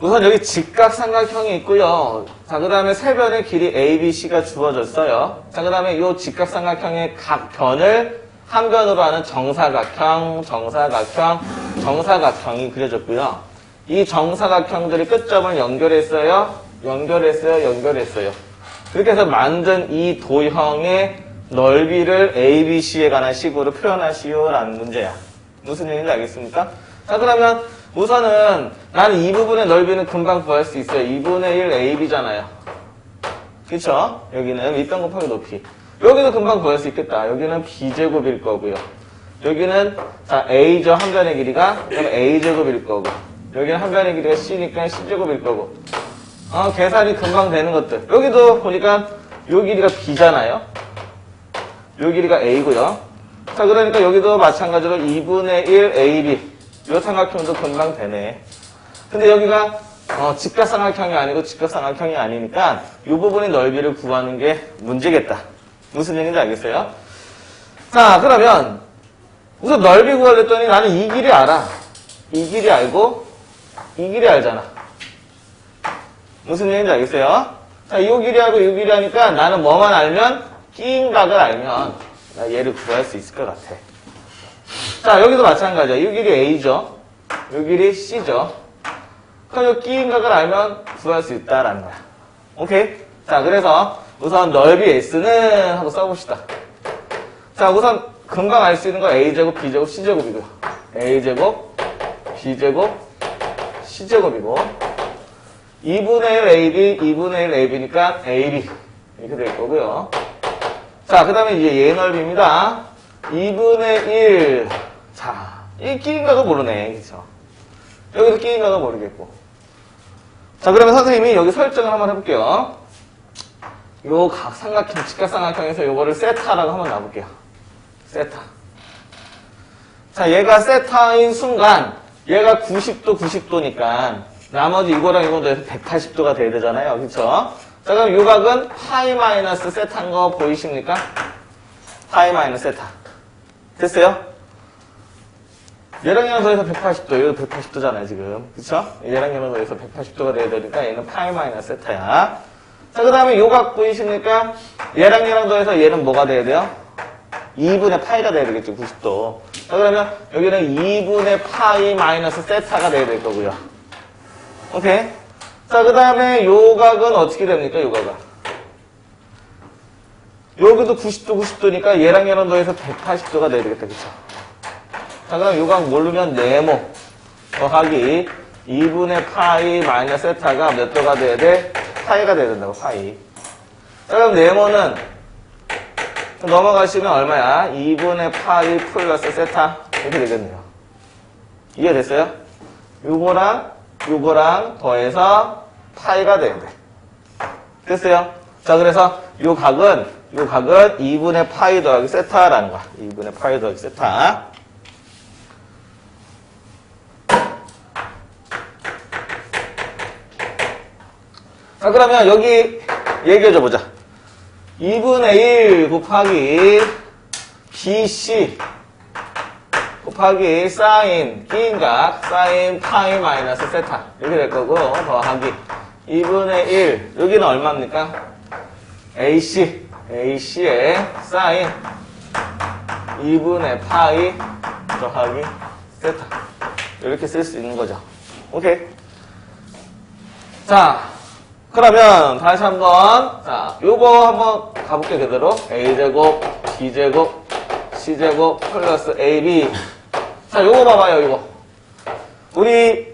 우선 여기 직각삼각형이 있고요. 자, 그 다음에 세 변의 길이 A, B, C가 주어졌어요. 자, 그 다음에 이 직각삼각형의 각 변을 한 변으로 하는 정사각형, 정사각형, 정사각형이 그려졌고요. 이 정사각형들이 끝점을 연결했어요. 연결했어요. 연결했어요. 그렇게 해서 만든 이 도형의 넓이를 A, B, C에 관한 식으로 표현하시오라는 문제야. 무슨 얘기인지 알겠습니까? 자, 그러면 우선은 나는 이 부분의 넓이는 금방 구할 수 있어요. 2분의 1 AB잖아요. 그쵸? 여기는 밑변 곱하기 높이. 여기도 금방 구할 수 있겠다. 여기는 B제곱일 거고요. 여기는 자 A죠. 한 변의 길이가 그럼 A제곱일 거고. 여기는 한 변의 길이가 C니까 C제곱일 거고. 어, 계산이 금방 되는 것들. 여기도 보니까 요 길이가 B잖아요. 요 길이가 A고요. 자, 그러니까 여기도 마찬가지로 2분의 1 AB. 요 삼각형도 금방 되네. 근데 여기가 어, 직각 삼각형이 아니고 직각 삼각형이 아니니까 이 부분의 넓이를 구하는 게 문제겠다. 무슨 얘기인지 알겠어요? 자, 그러면 우선 넓이 구하랬더니 나는 이 길이 알아. 이 길이 알고 이 길이 알잖아. 무슨 얘기인지 알겠어요? 자, 이 길이 알고 이 길이 하니까 나는 뭐만 알면 끼인 각을 알면 나 얘를 구할 수 있을 것 같아. 자, 여기도 마찬가지야. 이 길이 A죠. 이 길이 C죠. 그럼 이 끼인 각을 알면 구할 수 있다라는 거야. 오케이? 자, 그래서 우선 넓이 S는 한번 써봅시다. 자, 우선 금방 알 수 있는 거 A제곱, B제곱, C제곱이고요. A제곱, B제곱, C제곱이고 2분의 1 AB, 2분의 1 AB니까 AB 이렇게 될 거고요. 자, 그 다음에 이제 얘 넓이입니다. 2분의 1. 자, 이 끼인가가 모르네. 그죠? 여기도 끼인가가 모르겠고. 자, 그러면 선생님이 여기 설정을 한번 해볼게요. 요 각 삼각형, 직각삼각형에서 요거를 세타라고 한번 놔볼게요. 세타. 자, 얘가 세타인 순간, 얘가 90도, 90도니까, 나머지 이거랑 이거 더해서 180도가 돼야 되잖아요. 그쵸? 자, 그럼 요 각은 파이 마이너스 세타인 거 보이십니까? 파이 마이너스 세타. 됐어요? 더해서 180도, 얘도 180도잖아요, 지금. 그쵸? 더해서 180도가 돼야 되니까 얘는 파이 마이너스 세타야. 자, 그 다음에 요각 보이십니까? 얘랑 얘랑 더해서 얘는 뭐가 돼야 돼요? 2분의 파이가 돼야 되겠죠, 90도. 자, 그러면 여기는 2분의 파이 마이너스 세타가 돼야 될 거고요. 오케이? 자, 그 다음에 요각은 어떻게 됩니까, 요각은? 여기도 90도, 90도니까 얘랑 얘랑 더해서 180도가 돼야 되겠다, 그쵸? 자, 그럼 요각 모르면 네모 더하기 2분의 파이 마이너스 세타가 몇 도가 돼야 돼? 파이가 돼야 된다고, 파이. 자, 그럼 네모는 넘어가시면 얼마야? 2분의 파이 플러스 세타 이렇게 되겠네요. 이해됐어요? 요거랑 요거랑 더해서 파이가 돼야 돼. 됐어요? 자, 그래서 요 각은 요 각은 2분의 파이 더하기 세타라는 거야. 2분의 파이 더하기 세타. 자, 그러면 여기 얘기해줘 보자. 2분의 1 곱하기 BC 곱하기 사인 끼인각 사인 파이 마이너스 세타 이렇게 될 거고 더하기 2분의 1 여기는 얼마입니까? AC AC의 사인 2분의 파이 더하기 세타 이렇게 쓸 수 있는 거죠. 오케이. 자, 그러면 다시 한번 자 요거 한번 가볼게요 그대로. A제곱 b제곱 c제곱 플러스 ab 자 요거 봐봐요 이거. 우리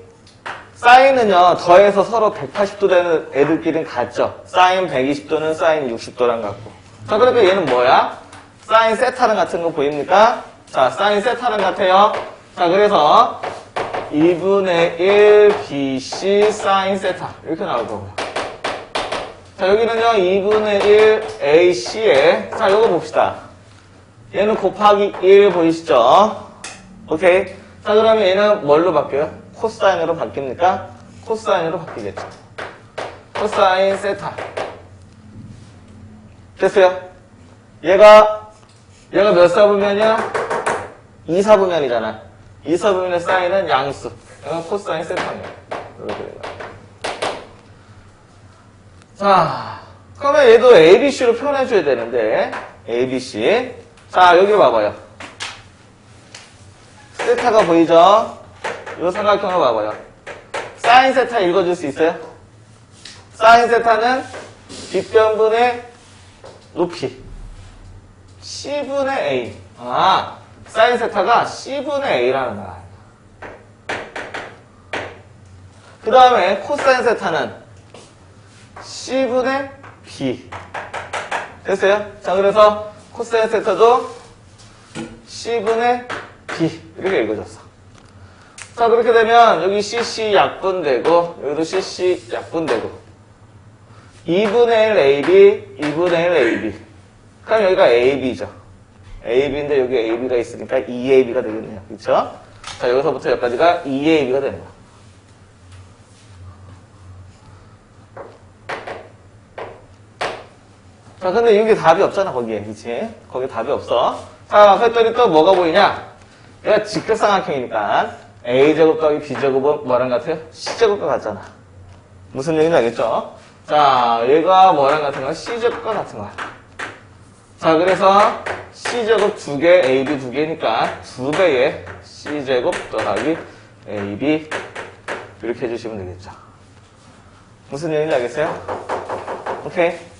사인은요 더해서 서로 180도 되는 애들끼리는 같죠? 사인 120도는 사인 60도랑 같고. 자 그러니까 얘는 뭐야? 사인 세타는 같은 거 보입니까? 자 사인 세타는 같아요. 자 그래서 2분의 1 bc 사인 세타. 이렇게 나올 거고요 자, 여기는요, 2분의 1 AC에, 자, 요거 봅시다. 얘는 곱하기 1 보이시죠? 오케이. 자, 그러면 얘는 뭘로 바뀌어요? 코사인으로 바뀝니까? 코사인으로 바뀌겠죠. 코사인 세타. 됐어요? 얘가, 얘가 몇 사분면이야? 2사분면이잖아. 2사분면의 사인은 양수. 코사인 세타입니다. 이렇게 돼요. 자, 그러면 얘도 ABC로 표현해줘야 되는데, ABC. 자, 여기 봐봐요. 세타가 보이죠? 이 삼각형을 봐봐요. 사인 세타 읽어줄 수 있어요? 사인 세타는 뒷변분의 높이. C분의 A. 아, 사인 세타가 C분의 A라는 거야. 그 다음에 코사인 세타는 C분의 B. 됐어요? 자, 그래서 코사인 세타도 C분의 B. 이렇게 읽어줬어. 자, 그렇게 되면 여기 CC 약분되고, 여기도 CC 약분되고, 2분의 1 AB, 2분의 1 AB. 그럼 여기가 AB죠. AB인데 여기 AB가 있으니까 2AB가 되겠네요. 그쵸? 자, 여기서부터 여기까지가 2AB가 되는 거야. 자, 근데 이게 답이 없잖아, 거기에. 그치? 거기 답이 없어. 자, 그랬더니 또 뭐가 보이냐? 얘가 직각삼각형이니까 A제곱 더하기 B제곱은 뭐랑 같아요? C제곱과 같잖아. 무슨 얘기인지 알겠죠? 자, 얘가 뭐랑 같은 거야? C제곱과 같은 거야. 자, 그래서 C제곱 두 개, AB 두 개니까 두 배의 C제곱 더하기 AB 이렇게 해주시면 되겠죠. 무슨 얘기인지 알겠어요? 오케이.